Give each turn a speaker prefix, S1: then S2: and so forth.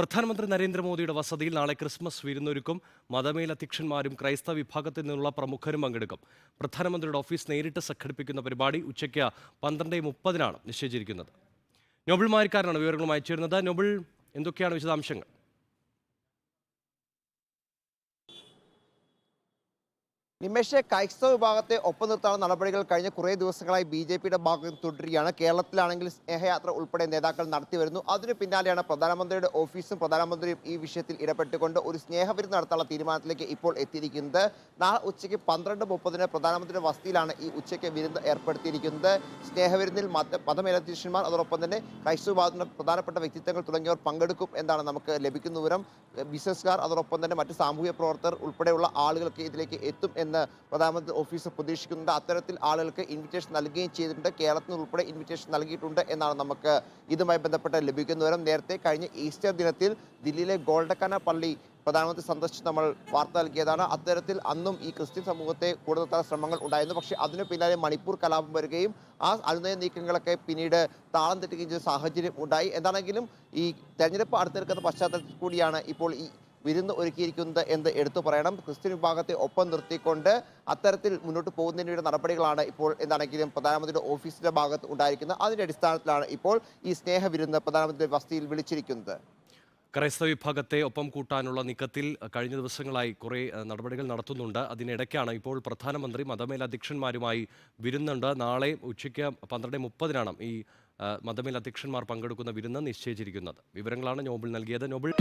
S1: പ്രധാനമന്ത്രി നരേന്ദ്രമോദിയുടെ വസതിയിൽ നാളെ ക്രിസ്മസ് വിരുന്നൊരുക്കും. മതമേലധ്യക്ഷന്മാരും ക്രൈസ്തവ വിഭാഗത്തിൽ നിന്നുള്ള പ്രമുഖരും പങ്കെടുക്കും. പ്രധാനമന്ത്രിയുടെ ഓഫീസ് നേരിട്ട് സംഘടിപ്പിക്കുന്ന പരിപാടി ഉച്ചയ്ക്ക് പന്ത്രണ്ട് മുപ്പതിനാണ് നിശ്ചയിച്ചിരിക്കുന്നത്. നോബിൾ മാരിക്കാരനാണ് വിവരങ്ങൾ അയച്ചിരുന്നത് നോബിൾ എന്തൊക്കെയാണ് വിശദാംശങ്ങൾ?
S2: നിമേഷ് ക്രൈസ്തവ വിഭാഗത്തെ ഒപ്പം നിർത്താനുള്ള നടപടികൾ കഴിഞ്ഞ കുറേ ദിവസങ്ങളായി ബി ജെ പിയുടെ ഭാഗത്ത് തുടരുകയാണ്. കേരളത്തിലാണെങ്കിൽ സ്നേഹയാത്ര ഉൾപ്പെടെ നേതാക്കൾ നടത്തി വരുന്നു. അതിനു പിന്നാലെയാണ് പ്രധാനമന്ത്രിയുടെ ഓഫീസും പ്രധാനമന്ത്രിയും ഈ വിഷയത്തിൽ ഇടപെട്ടുകൊണ്ട് ഒരു സ്നേഹവിരുന്ന് നടത്താനുള്ള തീരുമാനത്തിലേക്ക് ഇപ്പോൾ എത്തിയിരിക്കുന്നത്. നാളെ ഉച്ചയ്ക്ക് പന്ത്രണ്ട് മുപ്പതിന് പ്രധാനമന്ത്രിയുടെ വസതിയിലാണ് ഈ ഉച്ചയ്ക്ക് വിരുന്ന് ഏർപ്പെടുത്തിയിരിക്കുന്നത്. സ്നേഹവിരുന്നിൽ മത മതമേലധ്യക്ഷന്മാർ അതോടൊപ്പം തന്നെ ക്രൈസ്തവ വിഭാഗത്തിന്റെ പ്രധാനപ്പെട്ട വ്യക്തിത്വങ്ങൾ തുടങ്ങിയവർ പങ്കെടുക്കും എന്നാണ് നമുക്ക് ലഭിക്കുന്ന വിവരം. ബിസിനസ്സുകാർ അതോടൊപ്പം തന്നെ മറ്റ് സാമൂഹ്യ പ്രവർത്തകർ ഉൾപ്പെടെയുള്ള ആളുകൾക്ക് ഇതിലേക്ക് എത്തും എന്ന് പ്രധാനമന്ത്രി ഓഫീസ് പ്രതീക്ഷിക്കുന്നുണ്ട്. അത്തരത്തിൽ ആളുകൾക്ക് ഇൻവിറ്റേഷൻ നൽകുകയും ചെയ്തിട്ടുണ്ട്. കേരളത്തിൽ ഉൾപ്പെടെ ഇൻവിറ്റേഷൻ നൽകിയിട്ടുണ്ട് എന്നാണ് നമുക്ക് ഇതുമായി ബന്ധപ്പെട്ട് ലഭിക്കുന്ന നേരത്തെ കഴിഞ്ഞ ഈസ്റ്റർ ദിനത്തിൽ ദില്ലിയിലെ ഗോൾഡക്കാന പള്ളി പ്രധാനമന്ത്രി സന്ദർശിച്ച് നമ്മൾ വാർത്ത നൽകിയതാണ്. അത്തരത്തിൽ അന്നും ഈ ക്രിസ്ത്യൻ സമൂഹത്തെ കൂടുതൽ ശ്രമങ്ങൾ ഉണ്ടായിരുന്നു. പക്ഷേ അതിനു പിന്നാലെ മണിപ്പൂർ കലാപം വരികയും ആ അനുനയ നീക്കങ്ങളൊക്കെ പിന്നീട് താളം തെറ്റുകയും ചെയ്ത സാഹചര്യം ഉണ്ടായി. എന്താണെങ്കിലും ഈ തെരഞ്ഞെടുപ്പ് അടുത്തെടുക്കുന്ന പശ്ചാത്തലത്തിൽ കൂടിയാണ് ഇപ്പോൾ ഈ വിരുന്ന് ഒരുക്കിയിരിക്കുന്നത് എന്ന് എടുത്തു പറയണം. ക്രിസ്ത്യൻ വിഭാഗത്തെ ഒപ്പം നിർത്തിക്കൊണ്ട് അത്തരത്തിൽ മുന്നോട്ട് പോകുന്നതിന് നടപടികളാണ് ഇപ്പോൾ എന്താണെങ്കിലും പ്രധാനമന്ത്രിയുടെ ഓഫീസിന്റെ ഭാഗത്ത് ഉണ്ടായിരിക്കുന്നത്. അതിന്റെ അടിസ്ഥാനത്തിലാണ് ഇപ്പോൾ ഈ സ്നേഹ വിരുന്ന് പ്രധാനമന്ത്രിയുടെ വസതിയിൽ വിളിച്ചിരിക്കുന്നത്.
S1: ക്രൈസ്തവ വിഭാഗത്തെ ഒപ്പം കൂട്ടാനുള്ള നീക്കത്തിൽ കഴിഞ്ഞ ദിവസങ്ങളായി കുറേ നടപടികൾ നടത്തുന്നുണ്ട്. അതിനിടയ്ക്കാണ് ഇപ്പോൾ പ്രധാനമന്ത്രി മതമേലധ്യക്ഷന്മാരുമായി വിരുന്നുണ്ട്. നാളെ ഉച്ചയ്ക്ക് പന്ത്രണ്ട് മുപ്പതിനാണ് ഈ മതമേലധ്യക്ഷന്മാർ പങ്കെടുക്കുന്ന വിരുന്ന് നിശ്ചയിച്ചിരിക്കുന്നത്. വിവരങ്ങളാണ് നോബിൾ നൽകിയത്. നോബിൾ